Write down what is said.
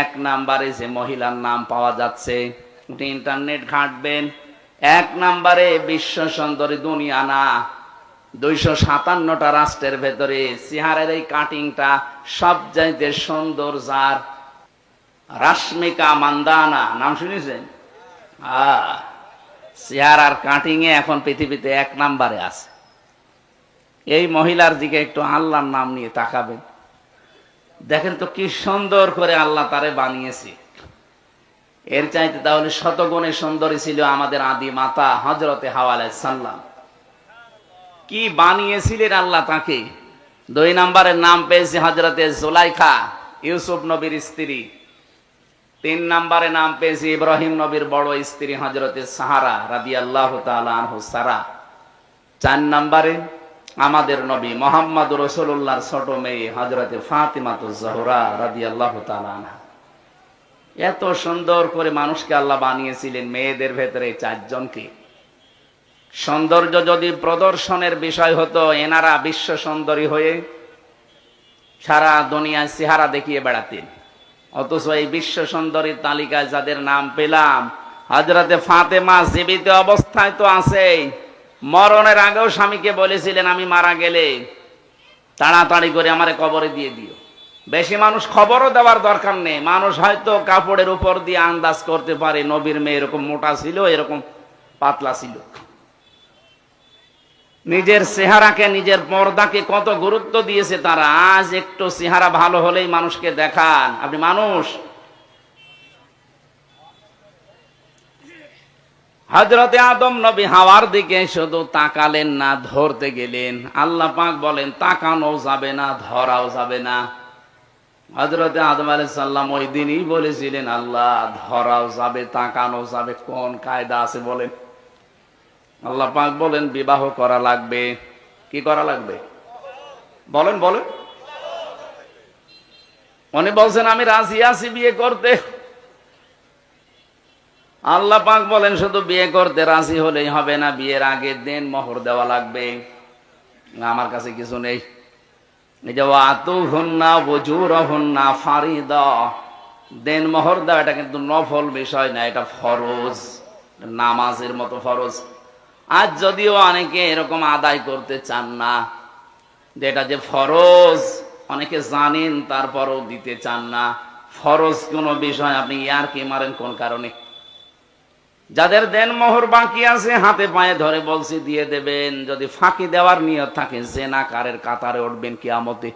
এক নাম্বারে যে মহিলার নাম পাওয়া যাচ্ছে আপনি ইন্টারনেট ঘাঁটবেন। এক নাম্বারে বিশ্ব সুন্দরী দুনিয়া না, দুইশো সাতান্নটা রাষ্ট্রের ভেতরে সিহারের এই কাটিংটা সব চাইতে সুন্দর যার। রাশ্মিকা মান্দানা, নাম শুনেছেন? চেহারার কাটিং এ এখন পৃথিবীতে এক নাম্বারে আছে। এই মহিলার দিকে একটু আল্লাহর নাম নিয়ে তাকাবেন। দেখেন তো কি সুন্দর করে আল্লাহ তারে বানিয়েছে। এর চাইতে তাহলে শতগুণে সুন্দরী ছিল আমাদের আদি মাতা হজরতে হাওয়ালাই সাল্লাম কি বানিয়েছিলেন আল্লাহ তাকে? দুই নম্বরের নাম পেয়েছে হজরতে জোলাইখা, ইউসুফ নবীর স্ত্রী। তিন নম্বরে নাম পেয়েছে ইব্রাহিম নবীর বড় স্ত্রী হজরতে সাহারা রাদি আল্লাহ সারা। চার নম্বরে আমাদের নবী মোহাম্মদ রসুল্লাহর ছোট মেয়ে হজরতে ফাতিমাত জহরা রাদি আল্লাহ এত সুন্দর করে মানুষকে আল্লাহ বানিয়েছিলেন মেয়েদের ভেতরে চারজনকে। সৌন্দর্য যদি প্রদর্শনের বিষয় হতো, এনারা বিশ্ব সুন্দরী হয়ে সারা দুনিয়ায় চেহারা দেখিয়ে বেড়াতেন। অথচ এই বিশ্ব সুন্দরীর তালিকায় যাদের নাম পেলাম হাজরাতে ফাতেমা জীবিত অবস্থায় তো আছেই। মরণের আগেও স্বামীকে বলেছিলেন, আমি মারা গেলে তাড়াতাড়ি করে আমারে কবরে দিয়ে দিও। বেশি মানুষ খবরও দেওয়ার দরকার নেই। মানুষ হয়তো কাপড়ের উপর দিয়ে আন্দাজ করতে পারে, নবীর মেয়ে এরকম মোটা ছিল, এরকম পাতলা ছিল। নিজের চেহারাকে, নিজের পর্দাকে কত গুরুত্ব দিয়েছে তারা। আজ একটু চেহারা ভালো হলেই মানুষকে দেখান। আপনি মানুষ হজরতে আদম নবী হাওয়ার দিকে শুধু তাকালেন না, ধরতে গেলেন। আল্লাহ পাক বলেন তাকানো যাবে না, ধরাও যাবে না। হজরতে আদম আলাই সাল্লাম ওই দিনই বলেছিলেন, আল্লাহ ধরাও যাবে তাকানো যাবে, কোন কায়দা আছে বলেন। আল্লাহ পাক বলেন, বিবাহ করা লাগবে। কি করা লাগবে? বলেন বলেন। উনি বলছেন, আমি রাজি আছি বিয়ে করতে। আল্লাহ পাক বলেন, শুধু বিয়ে করতে রাজি হলেই হবে না, বিয়ের আগে দেন মোহর দেওয়া লাগবে। আমার কাছে কিছু নেই। দেন মোহর দেওয়া, এটা কিন্তু নফল বিষয় এটা ফরজ নামাজের মতো ফরজ। যদিও অনেকে এরকম আদায় করতে চান না যে ফরজ, অনেকে জানেন, তারপরও দিতে চান না। ফরজ কোন বিষয় আপনি ইয়ার কি মারেন, কোন কারণে? যাদের দেন মোহর বাকি আছে, হাতে পায়ে ধরে বলছি, দিয়ে দেবেন। যদি ফাঁকি দেওয়ার নিয়ত থাকে জেনাকারের কাতারে উঠবেন কি কিয়ামতে।